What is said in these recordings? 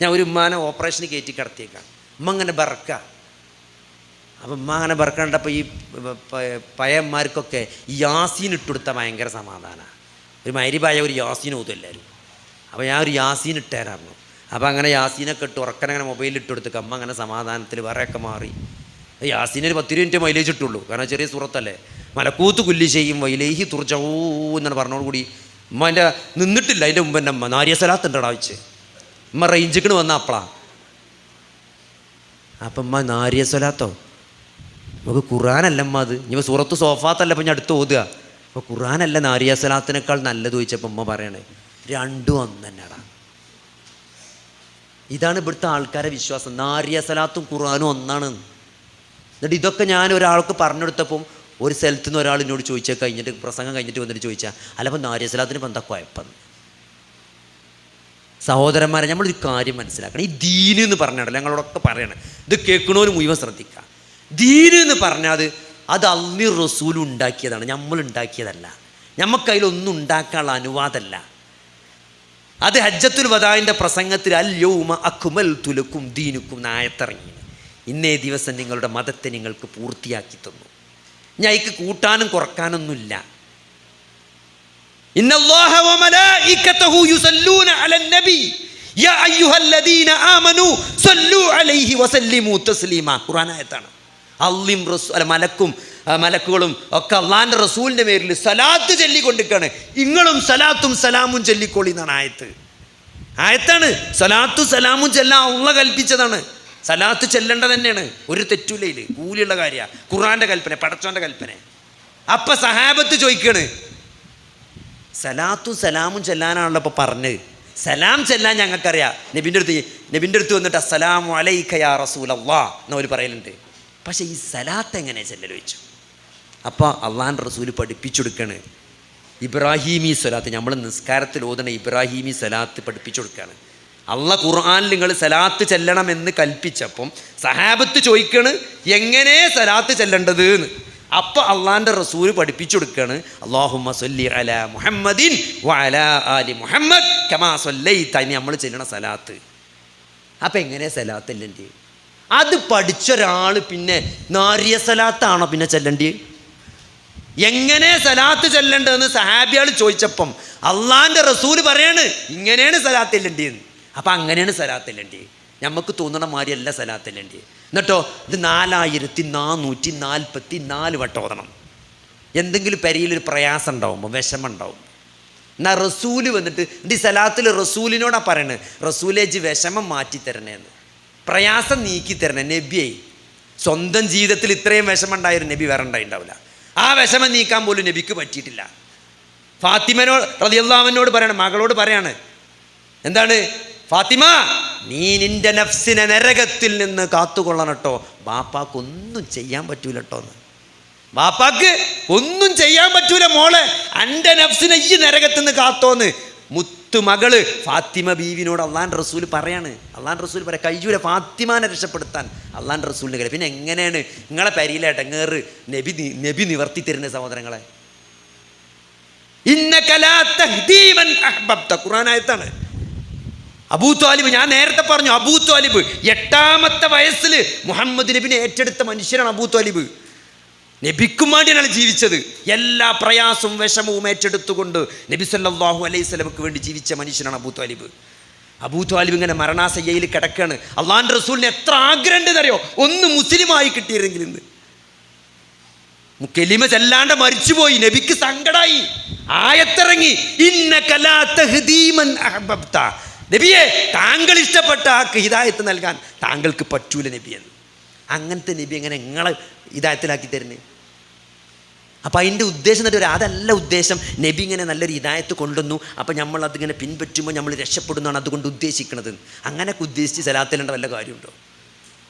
ഞാൻ ഒരു ഉമ്മാനെ ഓപ്പറേഷന് കയറ്റി കിടത്തിയേക്കാം. ഉമ്മ അങ്ങനെ ബറക്ക അപ്പം ഉമ്മ അങ്ങനെ ബറക്കണ്ടപ്പോൾ ഈ പയന്മാർക്കൊക്കെ ഈ യാസീൻ ഇട്ടുകൊടുത്ത ഭയങ്കര സമാധാനമാണ് ഒരു മൈരിപായ ഒരു യാസീൻ ഊതും എല്ലാവരും അപ്പോൾ ഞാൻ ഒരു യാസീൻ ഇട്ടേരായിരുന്നു. അപ്പോൾ അങ്ങനെ യാസീനൊക്കെ ഇട്ട് ഉറക്കനെ അങ്ങനെ മൊബൈലിൽ ഇട്ട് കൊടുത്ത് അമ്മ അങ്ങനെ സമാധാനത്തിൽ വേറെയൊക്കെ മാറി. യാസീന് ഒരു പത്ത് മിനിറ്റ് മൈലേജ് ഇട്ടുള്ളൂ. കാരണം ചെറിയ സുഹൃത്തല്ലേ മലക്കൂത്ത് കുല്ലി ചെയ്യും വൈലേഹി തുറച്ചോ എന്നാണ് പറഞ്ഞോടുകൂടി. ഉമ്മ എന്റെ നിന്നിട്ടില്ല അതിന്റെ മുമ്പ് എന്റെ അമ്മ നാരിയ സ്ഥലത്തുണ്ടടാ വെച്ച്. ഉമ്മ റേഞ്ചിക്കണ് വന്ന അപ്പളാ. അപ്പം ഉമ്മ നാരിയ സ്വലാത്തോ? നമുക്ക് ഖുറാനല്ല അമ്മ അത്. ഇനി സൂറത്ത് സോഫാത്തല്ല ഇപ്പം ഞാൻ അടുത്ത് ഓതുക. അപ്പോൾ ഖുറാനല്ല നാരിയ സ്വലാത്തിനേക്കാൾ നല്ലത് ചോദിച്ചപ്പോൾ ഉമ്മ പറയണേ രണ്ടും ഒന്ന് തന്നെടാ ഇതാണ് ഇവിടുത്തെ ആൾക്കാരെ വിശ്വാസം. നാരിയ സ്വലാത്തും ഖുറാനും ഒന്നാണ്. എന്നിട്ട് ഇതൊക്കെ ഞാൻ ഒരാൾക്ക് പറഞ്ഞെടുത്തപ്പം ഒരു സ്ഥലത്ത് നിന്ന് ഒരാൾ എന്നോട് ചോദിച്ചാൽ കഴിഞ്ഞിട്ട് പ്രസംഗം കഴിഞ്ഞിട്ട് വന്നിട്ട് ചോദിച്ചാൽ അല്ലപ്പോൾ നാരിയ സ്വലാത്തിന് ഇപ്പം എന്താ കുഴപ്പം? സഹോദരന്മാരെ നമ്മളൊരു കാര്യം മനസ്സിലാക്കണം. ഈ ദീന് എന്ന് പറഞ്ഞാണല്ലോ ഞങ്ങളോടൊക്കെ പറയണം. ഇത് കേൾക്കണോരും മുഴുവൻ ശ്രദ്ധിക്കുക. ദീന് എന്ന് പറഞ്ഞാൽ അത് അത് അള്ളി റസൂൽ ഉണ്ടാക്കിയതാണ് നമ്മൾ ഉണ്ടാക്കിയതല്ല. നമുക്ക് അതിലൊന്നും ഉണ്ടാക്കാനുള്ള അനുവാദമല്ല. അത് ഹജ്ജത്തുൽ വദാവിന്റെ പ്രസംഗത്തിൽ അൽ യൗമ അക്മൽ തുലക്കും ദീനുക്കും നായത്തിറങ്ങി. ഇന്നേ ദിവസം നിങ്ങളുടെ മതത്തെ നിങ്ങൾക്ക് പൂർത്തിയാക്കി തന്നു. ഞാൻ അതിക്ക് കൂട്ടാനും കുറക്കാനൊന്നുമില്ല. إن الله وملائكته يصلون على النبي يا أيها الذين آمنوا صلوا عليه وسلموا تسليما ഖുർആൻ ആയത്താണ് അള്ളിം റസൂ അല്ല മലക്കും ആ, മലക്കുകളും ഒക്കെ അള്ളാൻ്റെ റസൂലിൻ്റെ പേരിൽ സലാത്ത് ചൊല്ലിക്കൊണ്ടിരിക്കുകയാണ് ഇങ്ങളും സലാത്തും സലാമും ചൊല്ലിക്കോളി എന്നാണ് ആയത്ത് ആയത്താണ് സലാത്തും സലാമും ചെല്ലാൻ ഉള്ള കൽപ്പിച്ചതാണ് സലാത്ത് ചെല്ലേണ്ടത് തന്നെയാണ് ഒരു തെറ്റുലയിൽ കൂലിയുള്ള കാര്യമാണ് ഖുർആൻ്റെ കൽപ്പന പടച്ചോൻ്റെ കൽപ്പന അപ്പം സഹാബത്ത് ചോദിക്കണ് സലാത്തും സലാമും ചെല്ലാനാണല്ലോ ഇപ്പോൾ പറഞ്ഞത് സലാം ചെല്ലാൻ ഞങ്ങൾക്കറിയാം. നബിന്റെ അടുത്ത് നബിന്റെ അടുത്ത് വന്നിട്ട് അസ്സലാമു അലൈഖയാ യാ റസൂൽ അള്ളാ എന്നവർ പറയലുണ്ട്. പക്ഷേ ഈ സലാത്ത് എങ്ങനെ ചെല്ലൽ വെച്ചു? അപ്പോൾ അള്ളാൻ റസൂൽ പഠിപ്പിച്ചു കൊടുക്കാണ് ഇബ്രാഹീമി സലാത്ത് നമ്മൾ നിസ്കാരത്തിൽ ഓതണ ഇബ്രാഹീമി സലാത്ത് പഠിപ്പിച്ചു കൊടുക്കുകയാണ് അള്ള ഖുർആാനിൽ നിങ്ങൾ സലാത്ത് ചെല്ലണമെന്ന് കൽപ്പിച്ചപ്പം സഹാബത്ത് ചോദിക്കണ് എങ്ങനെ സലാത്ത് ചെല്ലേണ്ടത്? എന്ന്. അപ്പോൾ അള്ളാന്റെ റസൂൽ പഠിപ്പിച്ചു കൊടുക്കുകയാണ് അള്ളാഹുമ്മ സൊല്ലി അല മുഹമ്മദിൻ ആലി മുഹമ്മദ് കമാ സൊല്ലൈ തനി നമ്മൾ ചെല്ലണ സലാത്ത്. അപ്പം എങ്ങനെ സലാത്ത് അല്ലേ അത് പഠിച്ചൊരാൾ പിന്നെ നാരിയ സലാത്താണോ പിന്നെ ചെല്ലേണ്ടി? എങ്ങനെ സലാത്ത് ചെല്ലേണ്ടതെന്ന് സഹാബിയാൾ ചോദിച്ചപ്പം അള്ളാന്റെ റസൂൽ പറയാണ് ഇങ്ങനെയാണ് സലാത്ത് ചെല്ലേണ്ടിയെന്ന് അപ്പം അങ്ങനെയാണ് സലാത്ത് ചെല്ലേണ്ടി? നമുക്ക് തോന്നണ മാതിരിയല്ല സലാത്ത് ചെല്ലേണ്ടി എന്നിട്ടോ ഇത് നാലായിരത്തി നാനൂറ്റി നാൽപ്പത്തി നാല് വട്ടം ഓതണം. എന്തെങ്കിലും പരിയിലൊരു പ്രയാസം ഉണ്ടാവുമ്പോൾ വിഷമം ഉണ്ടാവും എന്നാൽ റസൂൽ വന്നിട്ട് ഇത് ഈ സലാത്തിൽ റസൂലിനോടാ പറയണത് റസൂലേജ് വിഷമം മാറ്റി തരണേന്ന് പ്രയാസം നീക്കി തരണേ നബിയായി സ്വന്തം ജീവിതത്തിൽ ഇത്രയും വിഷമം ഉണ്ടായൊരു നബി വേറെ ഉണ്ടായിണ്ടാവില്ല. ആ വിഷമം നീക്കാൻ പോലും നബിക്ക് പറ്റിയിട്ടില്ല. ഫാത്തിമനോട് റതിയല്ലാമനോട് പറയണം മകളോട് പറയാണ്. എന്താണ്? ഫാത്തിമ നീ നിന്റെ നഫ്സിനെ നരകത്തിൽ നിന്ന് കാത്തുകൊള്ളണം കേട്ടോ ബാപ്പാക്കൊന്നും ചെയ്യാൻ പറ്റൂല കേട്ടോ എന്ന്. ബാപ്പാക്ക് ഒന്നും ചെയ്യാൻ പറ്റൂല മോളെ. എന്റെ നഫ്സിനെ ഈ നരകത്തിൽ നിന്ന് കാത്തോന്ന് മുത്തു മകൾ ഫാത്തിമ ബീവിനോട് അള്ളാൻ റസൂൽ പറയാണ്. അള്ളാൻ റസൂൽ പറയാം കഴിയൂല ഫാത്തിമാനെ രക്ഷപ്പെടുത്താൻ. അള്ളാൻ റസൂലിന് കഴിയും പിന്നെ എങ്ങനെയാണ് നിങ്ങളെ പരിയിലായിട്ട് എങ്ങേറ് നബി നബി നിവർത്തി തരുന്ന സഹോദരങ്ങളെ? ഇന്നക്കലാത്ത ലാ അബൂ താലിബ് ഞാൻ നേരത്തെ പറഞ്ഞു അബൂത്വാലിബ് എട്ടാമത്തെ വയസ്സിൽ മുഹമ്മദ് നബിനെ ഏറ്റെടുത്ത മനുഷ്യനാണ് അബൂത്വാലിബ് നബിക്കും വേണ്ടിയാണ് ജീവിച്ചത്. എല്ലാ പ്രയാസവും വിഷമവും ഏറ്റെടുത്തുകൊണ്ട് നബി സല്ലാഹു അലൈഹി സ്വലമക്ക് വേണ്ടി ജീവിച്ച മനുഷ്യനാണ് അബൂത്വാലിബ് അബൂ ഇങ്ങനെ മരണാസയ്യയിൽ കിടക്കാണ്. അള്ളാൻ റസൂലിന് എത്ര ആഗ്രഹം അറിയോ ഒന്ന് മുസ്ലിമായി കിട്ടിയിരുന്നെങ്കിൽ ഇന്ന്. കെലിമ ചെല്ലാണ്ട് മരിച്ചുപോയി. നബിക്ക് സങ്കടായി. ആയത്തിറങ്ങി. ഇന്ന കലാത്ത തഹ്ദീ മൻ അഹ്ബബ്ത. നബിയെ താങ്കൾ ഇഷ്ടപ്പെട്ട ആൾക്ക് ഹിതായത്ത് നൽകാൻ താങ്കൾക്ക് പറ്റൂല നബി എന്ന് അങ്ങനത്തെ നബി എങ്ങനെ നിങ്ങളെ ഹിതായത്തിലാക്കി തരുന്നത് അപ്പം അതിന്റെ ഉദ്ദേശം എന്നിട്ട് ഒരു അതല്ല ഉദ്ദേശം നബി ഇങ്ങനെ നല്ലൊരു ഇതായത്ത് കൊണ്ടുവന്നു. അപ്പം നമ്മൾ അതിങ്ങനെ പിൻപറ്റുമ്പോൾ നമ്മൾ രക്ഷപ്പെടുന്നതാണ് അതുകൊണ്ട് ഉദ്ദേശിക്കുന്നത് അങ്ങനെയൊക്കെ ഉദ്ദേശിച്ച് സലാത്തിലേണ്ട വല്ല കാര്യമുണ്ടോ?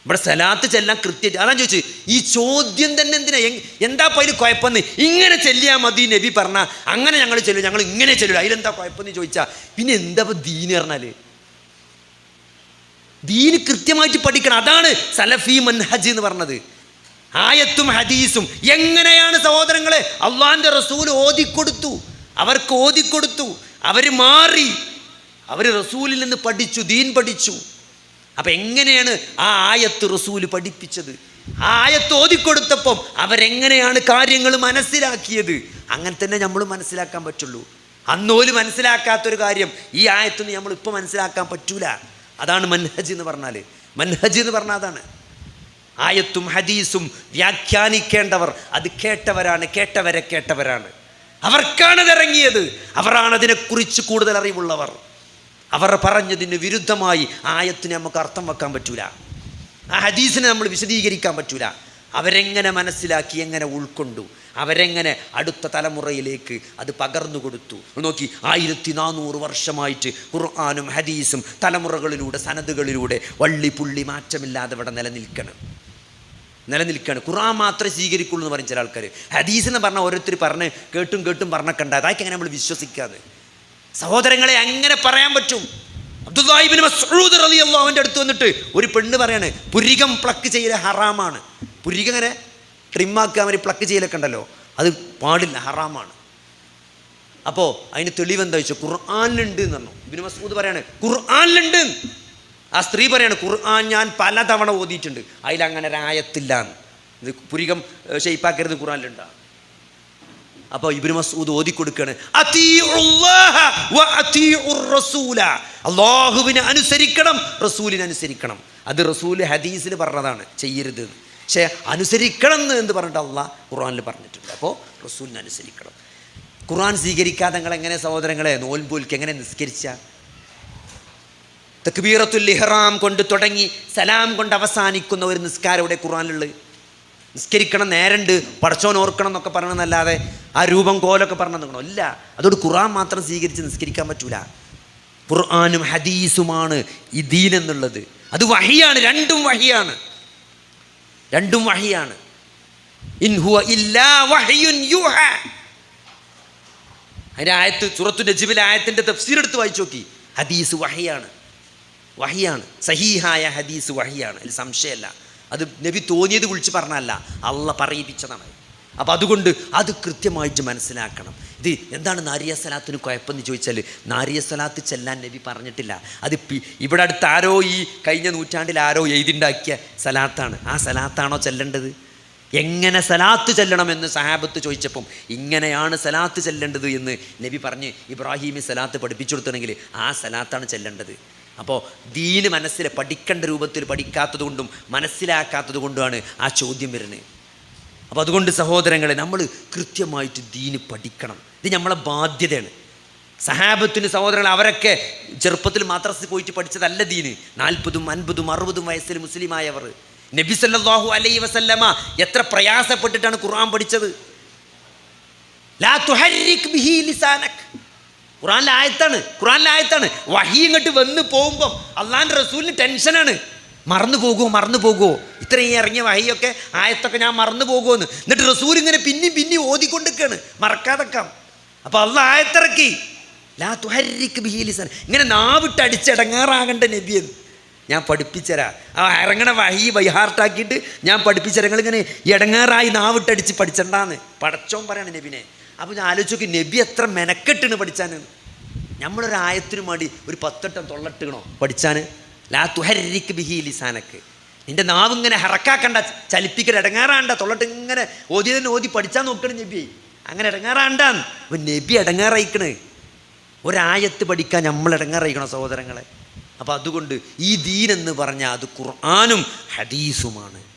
ഇവിടെ സലാത്ത് ചെല്ലാൻ കൃത്യമായിട്ട് അതാണ് ചോദിച്ചു ഈ ചോദ്യം തന്നെ എന്തിനാ? എന്താ പോയി കുഴപ്പമെന്ന്? ഇങ്ങനെ ചെല്ലിയാൽ മതി നബി പറഞ്ഞാൽ അങ്ങനെ ഞങ്ങൾ ചെല്ലും ഞങ്ങൾ ഇങ്ങനെ ചെല്ലും. അതിലെന്താ കുഴപ്പമെന്ന് ചോദിച്ചാൽ പിന്നെ എന്താ ഇപ്പം ദീന് പറഞ്ഞാൽ ദീന് കൃത്യമായിട്ട് പഠിക്കണം. അതാണ് സലഫി മൻഹജ് എന്ന് പറഞ്ഞത്. ആയത്തും ഹദീസും. എങ്ങനെയാണ് സഹോദരങ്ങളെ? അള്ളാന്റെ റസൂൽ ഓതിക്കൊടുത്തു. അവർക്ക് ഓതിക്കൊടുത്തു. അവർ മാറി. അവർ റസൂലിൽ നിന്ന് പഠിച്ചു ദീൻ പഠിച്ചു. അപ്പം എങ്ങനെയാണ് ആ ആയത്ത് റസൂൽ പഠിപ്പിച്ചത്? ആ ആയത്ത് ഓതിക്കൊടുത്തപ്പം അവരെങ്ങനെയാണ് കാര്യങ്ങൾ മനസ്സിലാക്കിയത്? അങ്ങനെ തന്നെ നമ്മൾ മനസ്സിലാക്കാൻ പറ്റുള്ളൂ. അന്നോൽ മനസ്സിലാക്കാത്തൊരു കാര്യം ഈ ആയത്തൊന്നും നമ്മൾ ഇപ്പോൾ മനസ്സിലാക്കാൻ പറ്റൂല. അതാണ് മൻഹജ് എന്ന് പറഞ്ഞാൽ മൻഹജ് എന്ന് പറഞ്ഞാൽ അതാണ്. ആയത്തും ഹദീസും വ്യാഖ്യാനിക്കേണ്ടവർ അത് കേട്ടവരാണ് കേട്ടവരെ കേട്ടവരാണ്. അവർക്കാണ് ഇറങ്ങിയത്. അവരാണ് അതിനെക്കുറിച്ച് കൂടുതൽ അറിവുള്ളവർ. അവർ പറഞ്ഞതിന് വിരുദ്ധമായി ആയത്തിന് നമുക്ക് അർത്ഥം വെക്കാൻ പറ്റൂല. ആ ഹദീസിനെ നമ്മൾ വിശദീകരിക്കാൻ പറ്റൂല. അവരെങ്ങനെ മനസ്സിലാക്കി എങ്ങനെ ഉൾക്കൊണ്ടു അവരെങ്ങനെ അടുത്ത തലമുറയിലേക്ക് അത് പകർന്നു കൊടുത്തു. നോക്കി ആയിരത്തി നാനൂറ് വർഷമായിട്ട് ഖുർആാനും ഹദീസും തലമുറകളിലൂടെ സനതുകളിലൂടെ വള്ളി പുള്ളി മാറ്റമില്ലാതെ ഇവിടെ നിലനിൽക്കണം. നിലനിൽക്കുകയാണ് ഖുറാൻ മാത്രമേ സ്വീകരിക്കുള്ളൂ എന്ന് പറഞ്ഞ ചില ആൾക്കാർ ഹദീസ് എന്ന് പറഞ്ഞാൽ ഓരോരുത്തർ പറഞ്ഞ് കേട്ടും കേട്ടും പറഞ്ഞൊക്കെ അതാക്കി അങ്ങനെ നമ്മൾ വിശ്വസിക്കാതെ സഹോദരങ്ങളെ അങ്ങനെ പറയാൻ പറ്റും. അബ്ദുല്ലാഹിബിൻ മസ്ഊദ് റളിയല്ലാഹു അവന്റെ അടുത്ത് വന്നിട്ട് ഒരു പെണ്ണ് പറയാണ് പുരികം പ്ലക്ക് ചെയ്യൽ ഹറാമാണ്. പുരികം ഇങ്ങനെ ആക്കുക അവർ പ്ലക്ക് ചെയ്യലൊക്കെ ഉണ്ടല്ലോ അത് പാടില്ല ഹറാമാണ്. അപ്പോൾ അതിന് തെളിവെന്താ വെച്ചാൽ ഖുർആാനിലുണ്ട് എന്ന് പറഞ്ഞു. ഇബിന് മസൂദ് പറയാണ് ഖുർആാനിലുണ്ട്. ആ സ്ത്രീ പറയാണ് ഖുർആൻ ഞാൻ പലതവണ ഓതിയിട്ടുണ്ട്. അതിലങ്ങനെ ഒരായത്തില്ല ഇത് പുരികം ഷെയ്പ്പാക്കരുത് ഖുർആനിലുണ്ടാ. അപ്പോൾ ഇബ്നു മസൂദ് ഓതി കൊടുക്കുകയാണ് "അതീഉല്ലാഹ വ അതീഉർ അള്ളാഹുവിനെ അനുസരിക്കണം റസൂലിനെ അനുസരിക്കണം. അത് റസൂൽ ഹദീസിൽ പറഞ്ഞതാണ് ചെയ്യരുത്. പക്ഷേ അനുസരിക്കണം എന്ന് പറഞ്ഞിട്ട് അള്ളാഹ് ഖുർആനിൽ പറഞ്ഞിട്ടുണ്ട്. അപ്പോൾ റസൂലിനെ അനുസരിക്കണം. ഖുർആൻ സ്വീകരിക്കാതെ നിങ്ങൾ എങ്ങനെ സഹോദരങ്ങളെ നോൽപോൽക്ക് എങ്ങനെ നിസ്കരിച്ച? തക്ബീറത്തുൽ ഇഹ്റാം കൊണ്ട് തുടങ്ങി സലാം കൊണ്ട് അവസാനിക്കുന്ന ഒരു നിസ്കാരം ഇവിടെ ഖുർആനിലുള്ളത്? നിസ്കരിക്കണം നേരണ്ട് പടച്ചോൻ ഓർക്കണം എന്നൊക്കെ പറയണമെന്നല്ലാതെ ആ രൂപം കോലൊക്കെ പറഞ്ഞു നിൽക്കണം? ഇല്ല. അതോട് ഖുറാൻ മാത്രം സ്വീകരിച്ച് നിസ്കരിക്കാൻ പറ്റൂല. ഖുർആാനും ഹദീസുമാണ് ഈ ദീൻ എന്നുള്ളത്. അത് വഹിയാണ് രണ്ടും വഹിയാണ്. രണ്ടും വഹിയാണ്. ഇൻ ഹുവ ഇല്ലാ യുഹ. അതിന്റെ ആയത്ത് സുറത്തു നജിബിലെ ആയത്തിന്റെ തഫ്സീർ എടുത്ത് വായിച്ചു നോക്കി. ഹദീസ് വഹിയാണ്. വഹിയാണ്. സഹീഹായ ഹദീസ് വഹിയാണ്. അതിൽ സംശയമല്ല. അത് നബി തോന്നിയത് വിളിച്ച് പറഞ്ഞല്ല. അള്ള പറയിപ്പിച്ചതാണ്. അപ്പോൾ അതുകൊണ്ട് അത് കൃത്യമായിട്ട് മനസ്സിലാക്കണം. ഇത് എന്താണ് നാരിയ സലാത്തിന് കുഴപ്പമെന്ന് ചോദിച്ചാൽ നാരിയ സലാത്ത് ചെല്ലാൻ നബി പറഞ്ഞിട്ടില്ല. അത് ഇവിടെ അടുത്ത് ആരോ ഈ കഴിഞ്ഞ നൂറ്റാണ്ടിൽ ആരോ എഴുതിണ്ടാക്കിയ സലാത്താണ്. ആ സലാത്താണോ ചെല്ലേണ്ടത്? എങ്ങനെ സലാത്ത് ചെല്ലണമെന്ന് സഹാബത്ത് ചോദിച്ചപ്പം ഇങ്ങനെയാണ് സലാത്ത് ചെല്ലേണ്ടത് എന്ന് നബി പറഞ്ഞ് ഇബ്രാഹിമി സലാത്ത് പഠിപ്പിച്ചു കൊടുത്തണമെങ്കിൽ ആ സലാത്താണ് ചെല്ലേണ്ടത്. അപ്പോൾ ദീന് മനസ്സിൽ പഠിക്കേണ്ട രൂപത്തിൽ പഠിക്കാത്തത് കൊണ്ടും മനസ്സിലാക്കാത്തത് കൊണ്ടുമാണ് ആ ചോദ്യം വരുന്നത്. അപ്പോൾ അതുകൊണ്ട് സഹോദരങ്ങളെ നമ്മൾ കൃത്യമായിട്ട് ദീന് പഠിക്കണം. ഇത് നമ്മളെ ബാധ്യതയാണ്. സഹാബത്തിന് സഹോദരങ്ങൾ അവരൊക്കെ ചെറുപ്പത്തിൽ മാത്രസ് പോയിട്ട് പഠിച്ചതല്ല ദീന് നാൽപ്പതും അൻപതും അറുപതും വയസ്സിൽ മുസ്ലിമായവർ. നബി സല്ലാഹു അലൈ വസല്ലമ എത്ര പ്രയാസപ്പെട്ടിട്ടാണ് ഖുർആൻ പഠിച്ചത്? ലാ തുഹരിക് ബിഹി ലിസാനക്. ഖുറാനിലെ ആയത്താണ് ഖുറാനിലെ ആയത്താണ്. വഹി ഇങ്ങോട്ട് വന്ന് പോകുമ്പം അള്ളാന്റെ റസൂലിന് ടെൻഷനാണ് മറന്നു പോകുമോ മറന്നു പോകുമോ ഇത്രയും ഇറങ്ങിയ വഹിയൊക്കെ ആയത്തൊക്കെ ഞാൻ മറന്നു പോകുമെന്ന് എന്നിട്ട് റസൂൽ ഇങ്ങനെ പിന്നെയും പിന്നെയും ഓതിക്കൊണ്ടിരിക്കുകയാണ് മറക്കാതെക്കാം. അപ്പോൾ അള്ള ആയത്തിറക്കി. ലാ തുഹരിക്ക് ബിഹീലിസൻ ഇങ്ങനെ നാവിട്ട് നബി നബിയെന്ന് ഞാൻ പഠിപ്പിച്ചരാ. ആ ഇറങ്ങണ വഹി വൈഹാർട്ടാക്കിയിട്ട് ഞാൻ പഠിപ്പിച്ചരാ. ഇങ്ങനെ ഇടങ്ങാറായി നാവിട്ടടിച്ച് പഠിച്ചണ്ടാന്ന്. പടച്ചോൻ പറയണം നബിനെ. അപ്പോൾ ഞാൻ ആലോചിച്ചു നോക്കി നബി എത്ര മെനക്കെട്ടിന് പഠിച്ചാൻ നമ്മളൊരു ആയത്തിനു വേണ്ടി ഒരു പത്തെട്ടം തൊള്ളട്ടുകണോ പഠിച്ചാൻ ലാ തുഹരിക്ക് ബിഹി ലിസാനക്ക്. നിന്റെ നാവ് ഇങ്ങനെ ഹറക്കാക്കണ്ട ചലിപ്പിക്കൽ ഇടങ്ങാറാണ്ട തൊള്ളട്ട് ഇങ്ങനെ ഓതി തന്നെ ഓതി പഠിച്ചാൽ നോക്കണം നബി അങ്ങനെ ഇടങ്ങാറാണ്ടാന്ന്. അപ്പം നബി ഇടങ്ങാറയിക്കണ്. ഒരായത്ത് പഠിക്കാൻ നമ്മൾ ഇടങ്ങാറയിക്കണം സഹോദരങ്ങളെ? അപ്പോൾ അതുകൊണ്ട് ഈ ദീൻ എന്ന് പറഞ്ഞാൽ അത് ഖുർആാനും ഹദീസുമാണ്.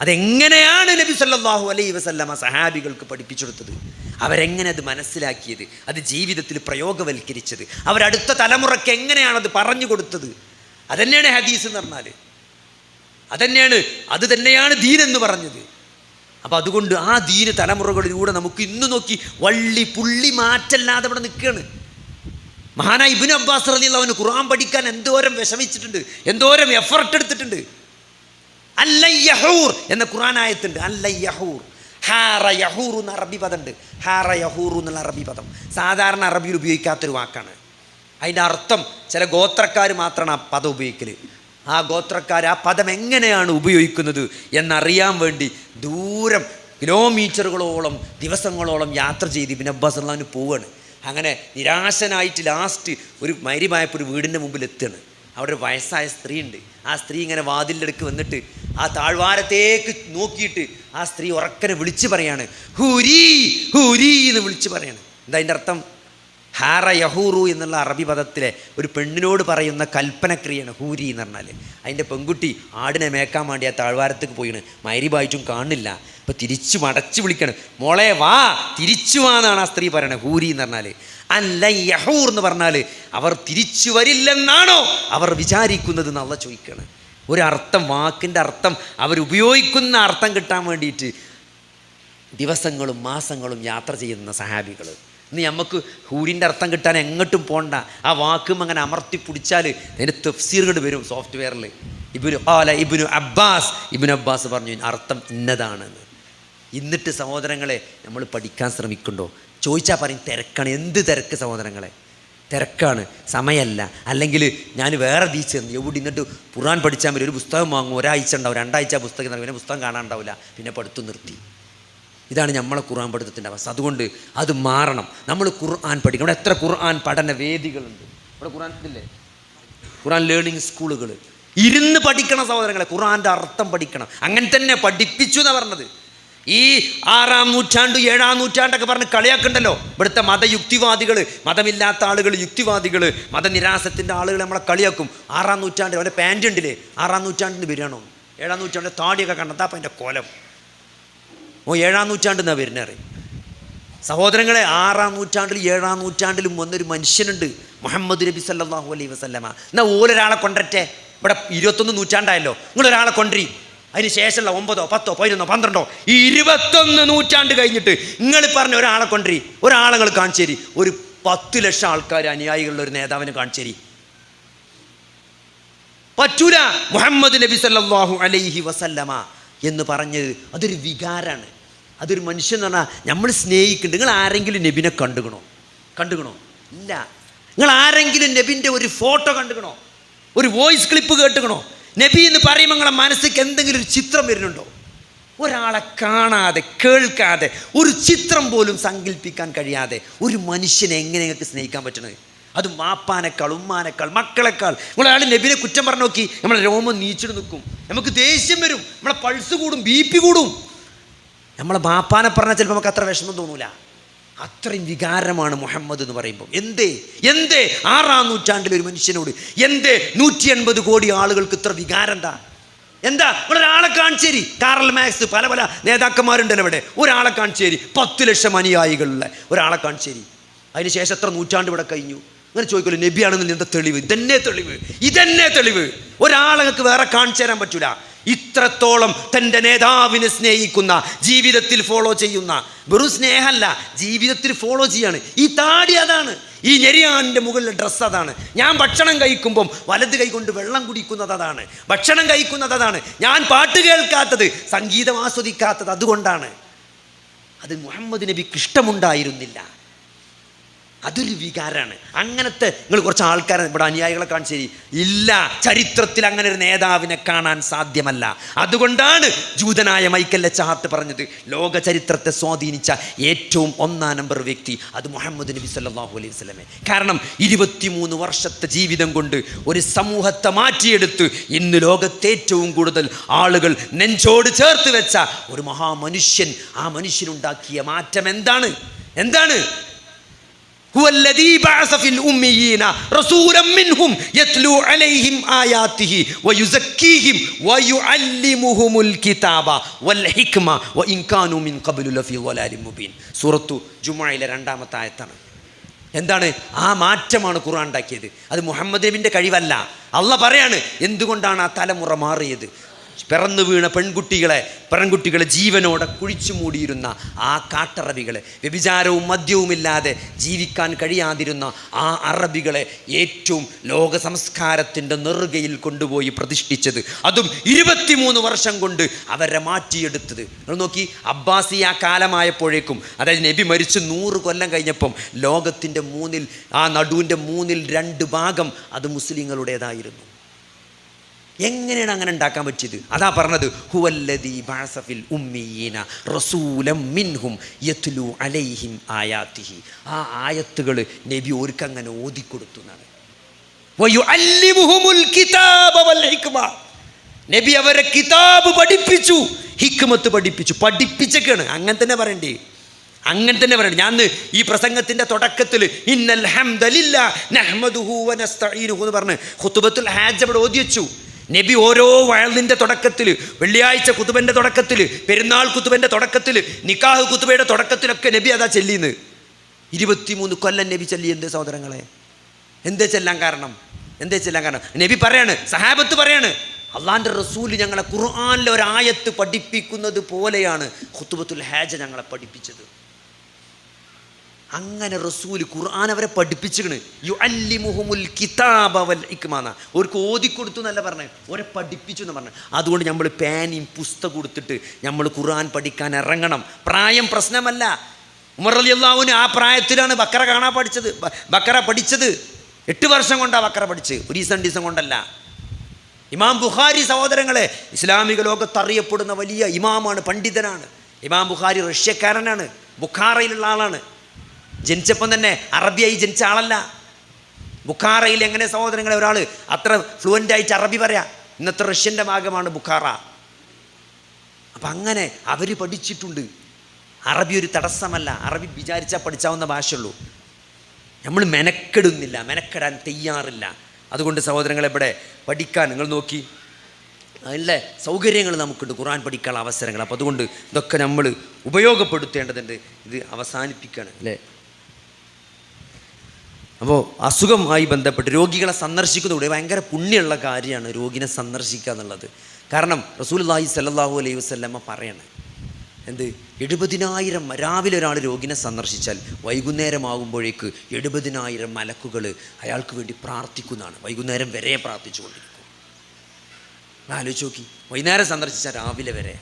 അതെങ്ങനെയാണ് നബി സല്ലാഹു അലൈ വസല്ലമ സഹാബികൾക്ക് പഠിപ്പിച്ചെടുത്തത്? അവരെങ്ങനെ അത് മനസ്സിലാക്കിയത്? അത് ജീവിതത്തിൽ പ്രയോഗവൽക്കരിച്ചത്? അവരടുത്ത തലമുറയ്ക്ക് എങ്ങനെയാണ് അത് പറഞ്ഞു കൊടുത്തത്? അതന്നെയാണ് ഹദീസ് എന്ന് പറഞ്ഞാൽ അതന്നെയാണ് അത് തന്നെയാണ് ദീൻ എന്ന് പറഞ്ഞത്. അപ്പോൾ അതുകൊണ്ട് ആ ദീന് തലമുറകളിലൂടെ നമുക്ക് ഇന്ന് നോക്കി വള്ളി പുള്ളി മാറ്റല്ലാതെ ഇവിടെ നിൽക്കുകയാണ്. മഹാനായ ഇബിൻ അബ്ബാസ് റലി അവന് ഖുർആൻ പഠിക്കാൻ എന്തോരം വിഷമിച്ചിട്ടുണ്ട് എന്തോരം എഫർട്ട് എടുത്തിട്ടുണ്ട്. അല്ല യഹൂർ എന്ന ഖുറാനായത്തുണ്ട് അല്ലയ്യഹൂർ. അല്ല യഹൂർ ഹാറ യഹൂർ എന്ന അറബി പദമുണ്ട്. ഹാറ യഹൂർ എന്നുള്ള അറബി പദം. സാധാരണ അറബിയിൽ ഉപയോഗിക്കാത്തൊരു വാക്കാണ്. അതിന്റെ അർത്ഥം ചില ഗോത്രക്കാർ മാത്രമാണ് ആ പദം ഉപയോഗിക്കൽ ആ ഗോത്രക്കാർ ആ പദം എങ്ങനെയാണ് ഉപയോഗിക്കുന്നത് എന്നറിയാൻ വേണ്ടി ദൂരം കിലോമീറ്ററുകളോളം ദിവസങ്ങളോളം യാത്ര ചെയ്ത് ഇബിൻ അബ്ബാസ് അള്ളഹാന് പോവുകയാണ് അങ്ങനെ നിരാശനായിട്ട് ലാസ്റ്റ് ഒരു മൈരിമായപ്പോൾ ഒരു വീടിന്റെ മുമ്പിൽ എത്തുകയാണ്. അവിടെ ഒരു വയസ്സായ സ്ത്രീ ഉണ്ട് ആ സ്ത്രീ ഇങ്ങനെ വാതിലിന്റെ അടുക്ക് വന്നിട്ട് ആ താഴ്വാരത്തേക്ക് നോക്കിയിട്ട് ആ സ്ത്രീ ഉറക്കനെ വിളിച്ച് പറയാണ്. ഹൂരി ഹൂരി എന്ന് വിളിച്ച് പറയാണ്. എന്താ അതിന്റെ അർത്ഥം? ഹാറ യഹൂറു എന്നുള്ള അറബി പദത്തിലെ ഒരു പെണ്ണിനോട് പറയുന്ന കൽപ്പനക്രിയാണ് ഹൂരി എന്ന് പറഞ്ഞാൽ അതിന്റെ പെൺകുട്ടി ആടിനെ മേക്കാൻ വേണ്ടി ആ താഴ്വാരത്തേക്ക് പോയിണ്. മൈരിബായിട്ടും കാണില്ല. അപ്പോൾ തിരിച്ചു മടച്ചു വിളിക്കണം. മോളെ വാ തിരിച്ചു വാ എന്നാണ് ആ സ്ത്രീ പറയണത്. ഹൂരി എന്ന് പറഞ്ഞാൽ അല്ല യഹൂർ എന്ന് പറഞ്ഞാൽ അവർ തിരിച്ചു വരില്ലെന്നാണോ അവർ വിചാരിക്കുന്നത് എന്നുള്ള ചോദിക്കണം. ഒരർത്ഥം വാക്കിന്റെ അർത്ഥം അവരുപയോഗിക്കുന്ന അർത്ഥം കിട്ടാൻ വേണ്ടിയിട്ട് ദിവസങ്ങളും മാസങ്ങളും യാത്ര ചെയ്യുന്ന സഹാബികൾ ഇന്ന് നമുക്ക് ഹൂരിന്റെ അർത്ഥം കിട്ടാൻ എങ്ങോട്ടും പോണ്ട. ആ വാക്കും അങ്ങനെ അമർത്തി പിടിച്ചാൽ അതിന് തഫ്സീറുകൾ വരും സോഫ്റ്റ്വെയറിൽ ഇബിനു ആല ഇബിനു അബ്ബാസ് ഇബിനു അബ്ബാസ് പറഞ്ഞു അർത്ഥം ഇന്നതാണെന്ന്. എന്നിട്ട് സഹോദരങ്ങളെ നമ്മൾ പഠിക്കാൻ ശ്രമിക്കുന്നുണ്ടോ? ചോദിച്ചാൽ പറയും തിരക്കാണ് എന്ത് തിരക്ക് സഹോദരങ്ങളെ? തിരക്കാണ് സമയമല്ല. അല്ലെങ്കിൽ ഞാൻ വേറെ തീച്ച് തന്നു എവിടെ ഇന്നിട്ട് ഖുറാൻ പഠിച്ചാൽ മതി ഒരു പുസ്തകം വാങ്ങും ഒരാഴ്ച ഉണ്ടാവും രണ്ടാഴ്ച പുസ്തകം പിന്നെ പുസ്തകം കാണാണ്ടാവില്ല പിന്നെ പഠിത്തം നിർത്തി. ഇതാണ് നമ്മളെ ഖുർആൻ പഠിത്തത്തിന്റെ അവസ്ഥ. അതുകൊണ്ട് അത് മാറണം. നമ്മൾ ഖുർആൻ പഠിക്കണം. ഇവിടെ എത്ര ഖുർആൻ പഠന വേദികളുണ്ട്. ഇവിടെ ഖുർആൻ ഇതില്ലേ? ഖുർആൻ ലേണിംഗ് സ്കൂളുകൾ. ഇരുന്ന് പഠിക്കണം സഹോദരങ്ങളെ. ഖുർആന്റെ അർത്ഥം പഠിക്കണം. അങ്ങനെ തന്നെ പഠിപ്പിച്ചു എന്നാണ് പറഞ്ഞത്. ഈ ആറാം നൂറ്റാണ്ട് ഏഴാം നൂറ്റാണ്ടൊക്കെ പറഞ്ഞ് കളിയാക്കണ്ടല്ലോ. ഇവിടുത്തെ മതയുക്തിവാദികൾ മതമില്ലാത്ത ആളുകൾ യുക്തിവാദികൾ മതനിരാസത്തിന്റെ ആളുകൾ നമ്മളെ കളിയാക്കും. ആറാം നൂറ്റാണ്ടിൽ അവന്റെ പാന്റ് ഉണ്ടില്ലേ? ആറാം നൂറ്റാണ്ടിന് വരികയാണോ? ഏഴാം നൂറ്റാണ്ടിൽ താടിയൊക്കെ കണ്ടതാ അപ്പം എന്റെ കോലം. ഓ ഏഴാം നൂറ്റാണ്ടെന്നാ വരുന്നത് അറിയും? സഹോദരങ്ങളെ ആറാം നൂറ്റാണ്ടിൽ ഏഴാം നൂറ്റാണ്ടിലും വന്നൊരു മനുഷ്യനുണ്ട് മുഹമ്മദ് നബി സല്ലാഹു അലൈ വസ്ലമ എന്നാൽ ഓരൊരാളെ കൊണ്ടരട്ടെ? ഇവിടെ ഇരുപത്തൊന്ന് നൂറ്റാണ്ടായല്ലോ. നിങ്ങൾ ഒരാളെ കൊണ്ടരി. അതിന് ശേഷമുള്ള ഒമ്പതോ പത്തോ പതിനൊന്നോ പന്ത്രണ്ടോ ഈ ഇരുപത്തൊന്ന് നൂറ്റാണ്ട് കഴിഞ്ഞിട്ട് നിങ്ങൾ പറഞ്ഞ ഒരാളെ കൊണ്ടരി ഒരാളെ കാണിച്ചേരി ഒരു പത്ത് ലക്ഷം ആൾക്കാർ അനുയായികളുടെ ഒരു നേതാവിനെ കാണിച്ചേരി പറ്റൂല മുഹമ്മദ് നബി സല്ലാഹു അലൈഹി വസല്ലമ എന്ന് പറഞ്ഞത് അതൊരു വികാരാണ്. അതൊരു മനുഷ്യൻ എന്ന് പറഞ്ഞാൽ നമ്മൾ സ്നേഹിക്കുന്നുണ്ട്. നിങ്ങൾ ആരെങ്കിലും നബിനെ കണ്ടുകണോ കണ്ടുകണോ ഇല്ല. നിങ്ങൾ ആരെങ്കിലും നബിന്റെ ഒരു ഫോട്ടോ കണ്ടുകണോ ഒരു വോയിസ് ക്ലിപ്പ് കേട്ടുകണോ നബി എന്ന് പറയുമ്പോൾ നിങ്ങളെ മനസ്സിലേക്ക് എന്തെങ്കിലും ഒരു ചിത്രം വരുന്നുണ്ടോ? ഒരാളെ കാണാതെ കേൾക്കാതെ ഒരു ചിത്രം പോലും സങ്കല്പിക്കാൻ കഴിയാതെ ഒരു മനുഷ്യനെ എങ്ങനെ നിങ്ങൾക്ക് സ്നേഹിക്കാൻ പറ്റണത്? അത് മാപ്പാനേക്കാൾ ഉമ്മാനേക്കാൾ മക്കളെക്കാൾ. നിങ്ങളയാൾ നബിനെ കുറ്റം പറഞ്ഞു നോക്കി നമ്മളെ രോമം നീച്ചിട്ട് നിൽക്കും. നമുക്ക് ദേഷ്യം വരും നമ്മളെ പൾസ് കൂടും ബി പി കൂടും. നമ്മളെ മാപ്പാനെ പറഞ്ഞാൽ ചിലപ്പോൾ നമുക്ക് അത്ര വിഷമം തോന്നൂല. അത്രയും വികാരമാണ് മുഹമ്മദ് എന്ന് പറയുമ്പോൾ. എന്തേ? എന്തേ? ആറാം നൂറ്റാണ്ടിൽ ഒരു മനുഷ്യനോട് എന്തേ? നൂറ്റി എൺപത് കോടി ആളുകൾക്ക് ഇത്ര വികാരം എന്താ? എന്താ ഒരാളെ കാണിച്ചേരി. കാറൽ മാക്സ് പല പല നേതാക്കന്മാരുണ്ടല്ലോ ഇവിടെ. ഒരാളെ കാണിച്ചേരി. പത്ത് ലക്ഷം അനുയായികളുള്ള ഒരാളെ കാണിച്ചേരി. അതിനുശേഷം എത്ര നൂറ്റാണ്ട് ഇവിടെ കഴിഞ്ഞു? അങ്ങനെ ചോദിക്കല്ലോ നബിയാണെന്നില്ല എന്താ തെളിവ്? ഇതന്നെ തെളിവ്. ഇതന്നെ തെളിവ്. ഒരാളെ വേറെ കാണിച്ചു തരാൻ പറ്റൂല. ഇത്രത്തോളം തന്റെ നേതാവിനെ സ്നേഹിക്കുന്ന ജീവിതത്തിൽ ഫോളോ ചെയ്യുന്ന വെറും സ്നേഹമല്ല ജീവിതത്തിൽ ഫോളോ ചെയ്യാണ്. ഈ താടി അതാണ്. ഈ ഞെരിയാന്റെ മുകളിലെ ഡ്രസ്സ് അതാണ്. ഞാൻ ഭക്ഷണം കഴിക്കുമ്പം വലത് കൈകൊണ്ട് വെള്ളം കുടിക്കുന്നത് അതാണ്. ഭക്ഷണം കഴിക്കുന്നത് അതാണ്. ഞാൻ പാട്ട് കേൾക്കാത്തത് സംഗീതം ആസ്വദിക്കാത്തത് അതുകൊണ്ടാണ്. അത് മുഹമ്മദ് നബിക്ക് ഇഷ്ടമുണ്ടായിരുന്നില്ല. അതൊരു വികാരമാണ് അങ്ങനത്തെ നിങ്ങൾ കുറച്ച് ആൾക്കാരെ ഇവിടെ അനുയായികളെ കാണാൻ ശരി ഇല്ല ചരിത്രത്തിൽ അങ്ങനെ ഒരു നേതാവിനെ കാണാൻ സാധ്യമല്ല. അതുകൊണ്ടാണ് ജൂതനായ മൈക്കല്ല ചാത്ത് പറഞ്ഞത്. ലോക ചരിത്രത്തെ സ്വാധീനിച്ച ഏറ്റവും ഒന്നാം നമ്പർ വ്യക്തി അത് മുഹമ്മദ് നബി സല്ലാഹു അലൈഹി വസ്ലമെ കാരണം ഇരുപത്തിമൂന്ന് വർഷത്തെ ജീവിതം കൊണ്ട് ഒരു സമൂഹത്തെ മാറ്റിയെടുത്ത് ഇന്ന് ലോകത്തെ ഏറ്റവും കൂടുതൽ ആളുകൾ നെഞ്ചോട് ചേർത്ത് വെച്ച ഒരു മഹാമനുഷ്യൻ ആ മനുഷ്യനുണ്ടാക്കിയ മാറ്റം എന്താണ്? എന്താണ്? സൂറത്തു രണ്ടാമത്തെ ആയത്താണ്. എന്താണ്? ആ മാറ്റമാണ് ഖുർആൻ ഉണ്ടാക്കിയത്. അത് മുഹമ്മദ് നബിന്റെ കഴിവല്ല. അള്ള പറയാണ് എന്തുകൊണ്ടാണ് ആ തലമുറ മാറിയത്? പിറന്നു വീണ പെൺകുട്ടികളെ പെൺകുട്ടികളെ ജീവനോടെ കുഴിച്ചു മൂടിയിരുന്ന ആ കാട്ടറബികളെ വ്യഭിചാരവും മദ്യവുമില്ലാതെ ജീവിക്കാൻ കഴിയാതിരുന്ന ആ അറബികളെ ഏറ്റവും ലോക സംസ്കാരത്തിന്റെ നെറുകയിൽ കൊണ്ടുപോയി പ്രതിഷ്ഠിച്ചത്. അതും ഇരുപത്തിമൂന്ന് വർഷം കൊണ്ട് അവരെ മാറ്റിയെടുത്തത്. നിങ്ങൾ നോക്കി ആ കാലമായപ്പോഴേക്കും അതായത് നബി മരിച്ച് നൂറ് കൊല്ലം കഴിഞ്ഞപ്പം ലോകത്തിന്റെ മൂന്നിൽ ആ നടുവിന്റെ മൂന്നിൽ രണ്ട് ഭാഗം അത് മുസ്ലിങ്ങളുടേതായിരുന്നു. എങ്ങനെയാണ് അങ്ങനെ ഉണ്ടാക്കാൻ പറ്റിയത്? അതാ പറഞ്ഞത് ഹുവല്ലദി ബാസഫിൽ ഉമ്മീന റസൂലം മിൻഹും യത്ലു അലൈഹിം ആയാത്തിഹി. ആ ആയത്തുകൾ നബി ഓർക്ക് അങ്ങനെ ഓതിക്കൊടുത്തു എന്നാണ്. നബി അവരെ കിതാബ് പഠിപ്പിച്ചു ഹിക്മത്ത് പഠിപ്പിച്ചു പഠിപ്പിച്ചൊക്കെയാണ് അങ്ങനെ തന്നെ പറയണ്ടേ? അങ്ങനെ തന്നെ പറയണ്ട? ഞാൻ ഈ പ്രസംഗത്തിന്റെ തുടക്കത്തിൽ ഇന്നൽ ഹംദലില്ല നഹ്മദുഹു വനസ്തഈനുഹു എന്ന് പറഞ്ഞ് ഖുതുബത്തുൽ ഹാജ് അവിടെ ഓതി വെച്ചു നബി ഓരോ വയലിന്റെ തുടക്കത്തിൽ വെള്ളിയാഴ്ച കുത്തുബന്റെ തുടക്കത്തിൽ പെരുന്നാൾ കുത്തുബന്റെ തുടക്കത്തിൽ നിക്കാഹ് കുത്തുബയുടെ തുടക്കത്തിലൊക്കെ നബി അതാ ചെല്ലിന്ന്. ഇരുപത്തിമൂന്ന് കൊല്ലം നബി ചെല്ലി എന്ത് സഹോദരങ്ങളെ? എന്തേ ചെല്ലാൻ കാരണം? എന്തേ ചെല്ലാൻ കാരണം? നബി പറയാണ് സഹാബത്ത് പറയാണ് അള്ളാന്റെ റസൂൽ ഞങ്ങളെ ഖുർആാനിലെ ഒരായത്ത് പഠിപ്പിക്കുന്നത് പോലെയാണ് ഖുത്തുബത്തുൽ ഹാജ ഞങ്ങളെ പഠിപ്പിച്ചത്. അങ്ങനെ റസൂൽ ഖുർആൻ അവരെ പഠിപ്പിച്ചിക്കണ് യു അല്ലി മുഹമുൽ കിതാബ വൽ ഇക്മാന അവർക്ക് ഓതിക്കൊടുത്തു എന്നല്ല പറഞ്ഞത് ഓരെ പഠിപ്പിച്ചു എന്ന് പറഞ്ഞു. അതുകൊണ്ട് നമ്മൾ പേനയും പുസ്തകം കൊടുത്തിട്ട് നമ്മൾ ഖുർആൻ പഠിക്കാൻ ഇറങ്ങണം. പ്രായം പ്രശ്നമല്ല. ഉമർ അലി അള്ളാഹുവിന് ആ പ്രായത്തിലാണ് ബക്കറ കാണാൻ പഠിച്ചത്. ബക്കറ പഠിച്ചത്. എട്ട് വർഷം കൊണ്ടാണ് ബക്കറ പഠിച്ച് ഒരു ദിവസം ദിവസം കൊണ്ടല്ല. ഇമാം ബുഖാരി സഹോദരങ്ങളെ ഇസ്ലാമിക ലോകത്ത് അറിയപ്പെടുന്ന വലിയ ഇമാമാണ് പണ്ഡിതനാണ്. ഇമാം ബുഖാരി റഷ്യക്കാരനാണ്. ബുഖാറയിലുള്ള ആളാണ്. ജനിച്ചപ്പം തന്നെ അറബിയായി ജനിച്ച ആളല്ല. ബുഖാറയിൽ എങ്ങനെ സഹോദരങ്ങളെ ഒരാൾ അത്ര ഫ്ലുവന്റ് ആയിട്ട് അറബി പറയാ. ഇന്നത്തെ റഷ്യന്റെ ഭാഗമാണ് ബുഖാറ. അപ്പം അങ്ങനെ അവർ പഠിച്ചിട്ടുണ്ട്. അറബി ഒരു തടസ്സമല്ല. അറബി വിചാരിച്ചാൽ പഠിച്ചാവുന്ന ഭാഷയുള്ളൂ. നമ്മൾ മെനക്കെടുന്നില്ല. മെനക്കെടാൻ തയ്യാറില്ല. അതുകൊണ്ട് സഹോദരങ്ങളെ ഇവിടെ പഠിക്കാൻ നിങ്ങൾ നോക്കി. നല്ല സൗകര്യങ്ങൾ നമുക്കുണ്ട്. ഖുറാൻ പഠിക്കാനുള്ള അവസരങ്ങൾ. അപ്പോൾ അതുകൊണ്ട് ഇതൊക്കെ നമ്മൾ ഉപയോഗപ്പെടുത്തേണ്ടതുണ്ട്. ഇത് അവസാനിപ്പിക്കുകയാണ്. അല്ലേ? അപ്പോൾ അസുഖമായി ബന്ധപ്പെട്ട് രോഗികളെ സന്ദർശിക്കുന്നതോടെ ഭയങ്കര പുണ്യമുള്ള കാര്യമാണ് രോഗിനെ സന്ദർശിക്കുക എന്നുള്ളത്. കാരണം റസൂലുള്ളാഹി സല്ലാഹു അലൈഹി വസല്ലമ്മ പറയണേ എന്ത്? എഴുപതിനായിരം രാവിലെ ഒരാൾ രോഗിനെ സന്ദർശിച്ചാൽ വൈകുന്നേരമാകുമ്പോഴേക്ക് എഴുപതിനായിരം മലക്കുകൾ അയാൾക്ക് വേണ്ടി പ്രാർത്ഥിക്കുന്നതാണ്. വൈകുന്നേരം വരെ പ്രാർത്ഥിച്ചുകൊണ്ടിരിക്കും ആലോചിച്ച് നോക്കി. വൈകുന്നേരം സന്ദർശിച്ചാൽ രാവിലെ വരെ.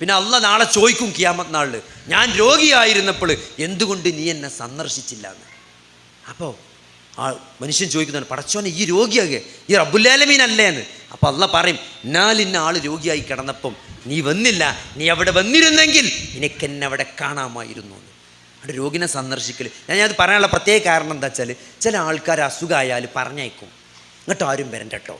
പിന്നെ അല്ല നാളെ ചോദിക്കും കിയാമത്ത് നാളിൽ ഞാൻ രോഗിയായിരുന്നപ്പോൾ എന്തുകൊണ്ട് നീ എന്നെ സന്ദർശിച്ചില്ല? എന്ന്. അപ്പോൾ ആ മനുഷ്യൻ ചോദിക്കുന്നതാണ് പടച്ചോനെ ഈ രോഗിയാകെ ഈ റബ്ബുല്ലാലമീൻ അല്ലേ എന്ന്? അപ്പോൾ അല്ല പറയും നാലിന്ന ആൾ രോഗിയായി കിടന്നപ്പം നീ വന്നില്ല നീ അവിടെ വന്നിരുന്നെങ്കിൽ എനിക്കെന്നെ അവിടെ കാണാമായിരുന്നു അവിടെ രോഗിനെ സന്ദർശിക്കൽ ഞാൻ അത് പറയാനുള്ള പ്രത്യേക കാരണം എന്താ വെച്ചാൽ ചില ആൾക്കാർ അസുഖമായാൽ പറഞ്ഞയക്കും. എന്നിട്ട് ആരും വരണ്ട കേട്ടോ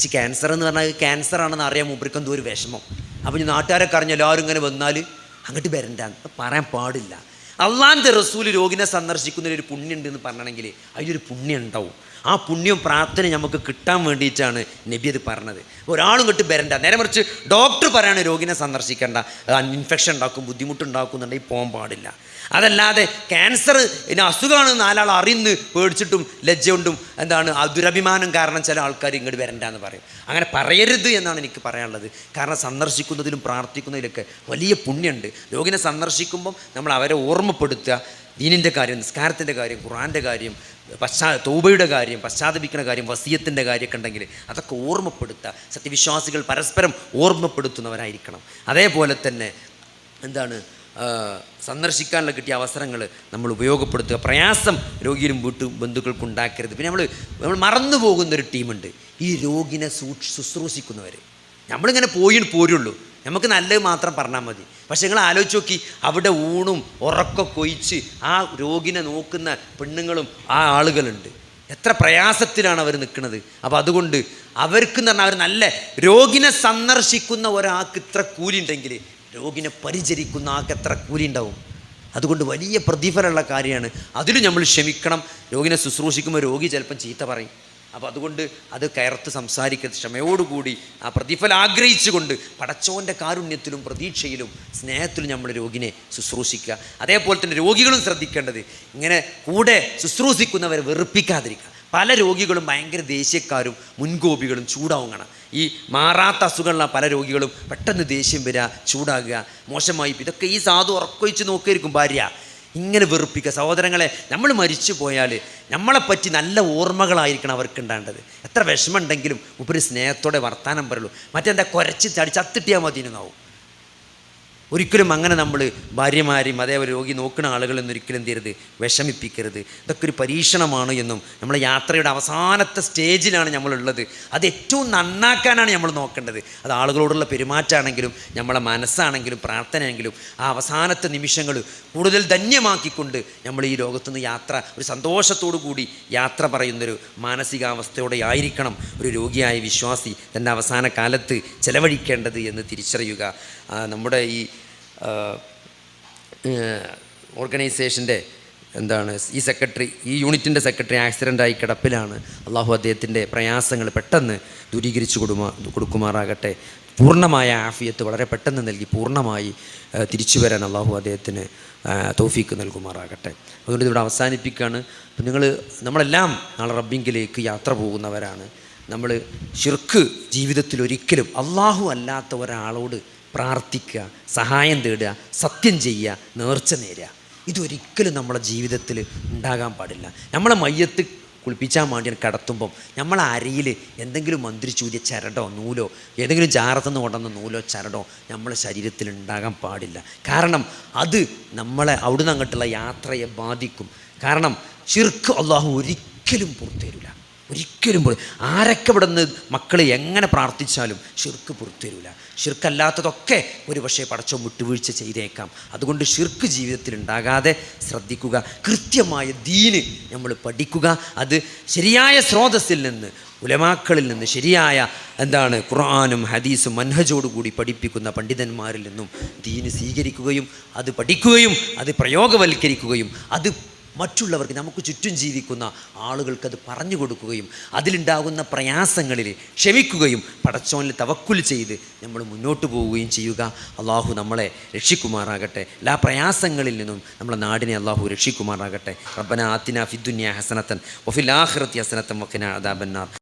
ചി ക്യാൻസർ എന്ന് പറഞ്ഞാൽ ക്യാൻസർ ആണെന്ന് അറിയാൻ മുമ്പർക്ക് എന്തോ ഒരു വിഷമം. അപ്പോൾ നാട്ടുകാരൊക്കെ അറിഞ്ഞ എല്ലാവരും ഇങ്ങനെ വന്നാൽ അങ്ങോട്ട് വരണ്ടാന്ന് പറയാൻ പാടില്ല. അള്ളാന്റെ റസൂൽ രോഗിനെ സന്ദർശിക്കുന്നതിൽ ഒരു പുണ്യമുണ്ട് എന്ന് പറഞ്ഞണമെങ്കിൽ അതിലൊരു പുണ്യം ഉണ്ടാവും ആ പുണ്യം പ്രാർത്ഥന നമുക്ക് കിട്ടാൻ വേണ്ടിയിട്ടാണ് നബി അത് പറഞ്ഞത്. ഒരാളും കിട്ടി വരണ്ട. നേരെ മറിച്ച് ഡോക്ടർ പറയാണ് രോഗിനെ സന്ദർശിക്കേണ്ട. ഇൻഫെക്ഷൻ ഉണ്ടാക്കും ബുദ്ധിമുട്ടുണ്ടാക്കുന്നുണ്ടെങ്കിൽ പോകാൻ പാടില്ല. അതല്ലാതെ ക്യാൻസർ ഇനി അസുഖമാണ് നാലാൾ അറിയുന്നു പേടിച്ചിട്ടും ലജ്ജ കൊണ്ടും എന്താണ് ആ ദുരഭിമാനം കാരണം ചില ആൾക്കാർ ഇങ്ങോട്ട് വരണ്ടെന്ന് പറയും. അങ്ങനെ പറയരുത് എന്നാണ് എനിക്ക് പറയാനുള്ളത്. കാരണം സന്ദർശിക്കുന്നതിലും പ്രാർത്ഥിക്കുന്നതിലൊക്കെ വലിയ പുണ്യമുണ്ട്. രോഗിനെ സന്ദർശിക്കുമ്പം നമ്മൾ അവരെ ഓർമ്മപ്പെടുത്തുക. ദീനിന്റെ കാര്യം നിസ്കാരത്തിന്റെ കാര്യം ഖുറാന്റെ കാര്യം പശ്ചാ തൗബയുടെ കാര്യം പശ്ചാത്തപിക്കുന്ന കാര്യം വസീയത്തിന്റെ കാര്യമൊക്കെ ഉണ്ടെങ്കിൽ അതൊക്കെ ഓർമ്മപ്പെടുത്തുക. സത്യവിശ്വാസികൾ പരസ്പരം ഓർമ്മപ്പെടുത്തുന്നവരായിരിക്കണം. അതേപോലെ തന്നെ എന്താണ് സന്ദർശിക്കാനുള്ള കിട്ടിയ അവസരങ്ങൾ നമ്മൾ ഉപയോഗപ്പെടുത്തുക. പ്രയാസം രോഗിയിലും വീട്ടു ബന്ധുക്കൾക്കും ഉണ്ടാക്കരുത് പിന്നെ നമ്മൾ നമ്മൾ മറന്നു പോകുന്നൊരു ടീമുണ്ട്. ഈ രോഗിനെ സൂക്ഷി ശുശ്രൂഷിക്കുന്നവർ നമ്മളിങ്ങനെ പോയി പോരുള്ളൂ. നമുക്ക് നല്ലത് മാത്രം പറഞ്ഞാൽ മതി. പക്ഷെ നിങ്ങൾ ആലോചിച്ച് നോക്കി അവിടെ ഊണും ഉറക്കം കൊയിച്ച് ആ രോഗിനെ നോക്കുന്ന പെണ്ണുങ്ങളും ആ ആളുകളുണ്ട്. എത്ര പ്രയാസത്തിലാണ് അവർ നിൽക്കുന്നത്. അപ്പോൾ അതുകൊണ്ട് അവർക്ക് എന്ന് പറഞ്ഞാൽ അവർ നല്ല രോഗിനെ സന്ദർശിക്കുന്ന ഒരാൾക്ക് ഇത്ര കൂലി ഉണ്ടെങ്കിൽ രോഗിനെ പരിചരിക്കുന്ന ആൾക്ക് എത്ര കൂലി ഉണ്ടാവും? അതുകൊണ്ട് വലിയ പ്രതിഫലമുള്ള കാര്യമാണ്. അതിലും നമ്മൾ ക്ഷമിക്കണം. രോഗിനെ ശുശ്രൂഷിക്കുമ്പോൾ രോഗി ചിലപ്പം ചീത്ത പറയും. അപ്പോൾ അതുകൊണ്ട് അത് കയർത്ത് സംസാരിക്കുന്ന ക്ഷമയോടുകൂടി ആ പ്രതിഫലം ആഗ്രഹിച്ചുകൊണ്ട് പടച്ചോന്റെ കാരുണ്യത്തിലും പ്രതീക്ഷയിലും സ്നേഹത്തിലും നമ്മൾ രോഗിനെ ശുശ്രൂഷിക്കുക. അതേപോലെ തന്നെ രോഗികളും ശ്രദ്ധിക്കേണ്ടത് ഇങ്ങനെ കൂടെ ശുശ്രൂഷിക്കുന്നവരെ വെറുപ്പിക്കാതിരിക്കുക. പല രോഗികളും ഭയങ്കര ദേഷ്യക്കാരും മുൻകോപികളും ചൂടാവും കാണാം ഈ മാറാത്ത അസുഖമുള്ള പല രോഗികളും പെട്ടെന്ന് ദേഷ്യം വരിക ചൂടാകുക മോശമായി ഇതൊക്കെ ഈ സാധു ഉറക്കൊഴിച്ച് നോക്കിയിരിക്കും ഭാര്യ. ഇങ്ങനെ വെറുപ്പിക്കുക. സഹോദരങ്ങളെ നമ്മൾ മരിച്ചു പോയാൽ നമ്മളെപ്പറ്റി നല്ല ഓർമ്മകളായിരിക്കണം അവർക്ക് ഉണ്ടാകേണ്ടത് എത്ര വിഷമമുണ്ടെങ്കിലും ഉപരി സ്നേഹത്തോടെ വർത്താനം പറയുള്ളൂ. മറ്റെന്താ കുരച്ച് ചടിച്ച് അത്തിട്ടിയാൽ മതി എന്നാവും ഒരിക്കലും അങ്ങനെ നമ്മൾ ഭാര്യമാരെയും അതേപോലെ രോഗി നോക്കുന്ന ആളുകളെന്നും ഒരിക്കലും എന്ത് ചെയ്യരുത്? വിഷമിപ്പിക്കരുത്. ഇതൊക്കെ ഒരു പരീക്ഷണമാണ് എന്നും നമ്മളെ യാത്രയുടെ അവസാനത്തെ സ്റ്റേജിലാണ് നമ്മളുള്ളത്. അത് ഏറ്റവും നന്നാക്കാനാണ് നമ്മൾ നോക്കേണ്ടത്. അത് ആളുകളോടുള്ള പെരുമാറ്റമാണെങ്കിലും നമ്മളെ മനസ്സാണെങ്കിലും പ്രാർത്ഥനയെങ്കിലും ആ അവസാനത്തെ നിമിഷങ്ങൾ കൂടുതൽ ധന്യമാക്കിക്കൊണ്ട് നമ്മൾ ഈ ലോകത്തുനിന്ന് യാത്ര ഒരു സന്തോഷത്തോടു കൂടി യാത്ര പറയുന്നൊരു മാനസികാവസ്ഥയോടെ ആയിരിക്കണം ഒരു രോഗിയായ വിശ്വാസി തന്റെ അവസാന കാലത്ത് ചെലവഴിക്കേണ്ടത് എന്ന് തിരിച്ചറിയുക. നമ്മുടെ ഈ ഓർഗനൈസേഷന്റെ എന്താണ് ഈ സെക്രട്ടറി ഈ യൂണിറ്റിന്റെ സെക്രട്ടറി ആക്സിഡന്റായി കിടപ്പിലാണ്. അള്ളാഹു അദ്ദേഹത്തിന്റെ പ്രയാസങ്ങൾ പെട്ടെന്ന് ദൂരീകരിച്ചു കൊടുമാ കൊടുക്കുമാറാകട്ടെ. പൂർണമായ ആഫിയത്ത് വളരെ പെട്ടെന്ന് നൽകി പൂർണമായി തിരിച്ചു വരാൻ അള്ളാഹു അദ്ദേഹത്തിന് തോഫീക്ക് നൽകുമാറാകട്ടെ. അതുകൊണ്ട് ഇതിവിടെ അവസാനിപ്പിക്കുകയാണ് നിങ്ങൾ നമ്മളെല്ലാം നാളെ റബ്ബിങ്കിലേക്ക് യാത്ര പോകുന്നവരാണ്. നമ്മൾ ഷിർക്ക് ജീവിതത്തിൽ ഒരിക്കലും അള്ളാഹു അല്ലാത്ത ഒരാളോട് പ്രാർത്ഥിക്കുക സഹായം തേടുക സത്യം ചെയ്യുക നേർച്ച നേരുക. ഇതൊരിക്കലും നമ്മുടെ ജീവിതത്തിൽ ഉണ്ടാകാൻ പാടില്ല. നമ്മളെ മയ്യത്ത് കുളിപ്പിച്ചാൽ വേണ്ടി കടത്തുമ്പം നമ്മളെ അരയിൽ എന്തെങ്കിലും മന്ത്രിച്ചൂതിയ ചരടോ നൂലോ ഏതെങ്കിലും ജാറത്തുനിന്ന് കൊണ്ടുവന്ന നൂലോ ചരടോ നമ്മളെ ശരീരത്തിൽ ഉണ്ടാകാൻ പാടില്ല. കാരണം അത് നമ്മളെ അവിടുന്ന് അങ്ങോട്ടുള്ള യാത്രയെ ബാധിക്കും. കാരണം ചിർക്ക് അള്ളാഹു ഒരിക്കലും പുറത്തുതരില്ല ഒരിക്കലും പോലും ആരൊക്കെ ഇവിടെ നിന്ന് മക്കൾ എങ്ങനെ പ്രാർത്ഥിച്ചാലും ഷിർക്ക് പുറത്തുവരില്ല ഷിർക്കല്ലാത്തതൊക്കെ ഒരു പക്ഷേ പടച്ചോ വിട്ടുവീഴ്ച ചെയ്തേക്കാം. അതുകൊണ്ട് ഷിർക്ക് ജീവിതത്തിൽ ഉണ്ടാകാതെ ശ്രദ്ധിക്കുക. കൃത്യമായ ദീന് നമ്മൾ പഠിക്കുക. അത് ശരിയായ സ്രോതസ്സിൽ നിന്ന് ഉലമാക്കളിൽ നിന്ന് ശരിയായ എന്താണ് ഖുർആാനും ഹദീസും മൻഹജോടുകൂടി പഠിപ്പിക്കുന്ന പണ്ഡിതന്മാരിൽ നിന്നും ദീന് സ്വീകരിക്കുകയും അത് പഠിക്കുകയും അത് പ്രയോഗവൽക്കരിക്കുകയും അത് മറ്റുള്ളവർക്ക് നമുക്ക് ചുറ്റും ജീവിക്കുന്ന ആളുകൾക്ക് അത് പറഞ്ഞു കൊടുക്കുകയും അതിലുണ്ടാകുന്ന പ്രയാസങ്ങളിൽ ക്ഷമിക്കുകയും പടച്ചോനിൽ തവക്കുൽ ചെയ്ത് നമ്മൾ മുന്നോട്ട് പോവുകയും ചെയ്യുക. അള്ളാഹു നമ്മളെ രക്ഷിക്കുമാറാകട്ടെ. എല്ലാ പ്രയാസങ്ങളിൽ നിന്നും നമ്മളെ നാടിനെ അള്ളാഹു രക്ഷിക്കുമാറാകട്ടെ. റബ്ബന ആത്തിന ഫിദ്ദുന്യ ഹസനത്തൻ ഒഫിൽ ആഖിറത്തി ഹസനത്തൻ വഖിനാ അദാബന്നാർ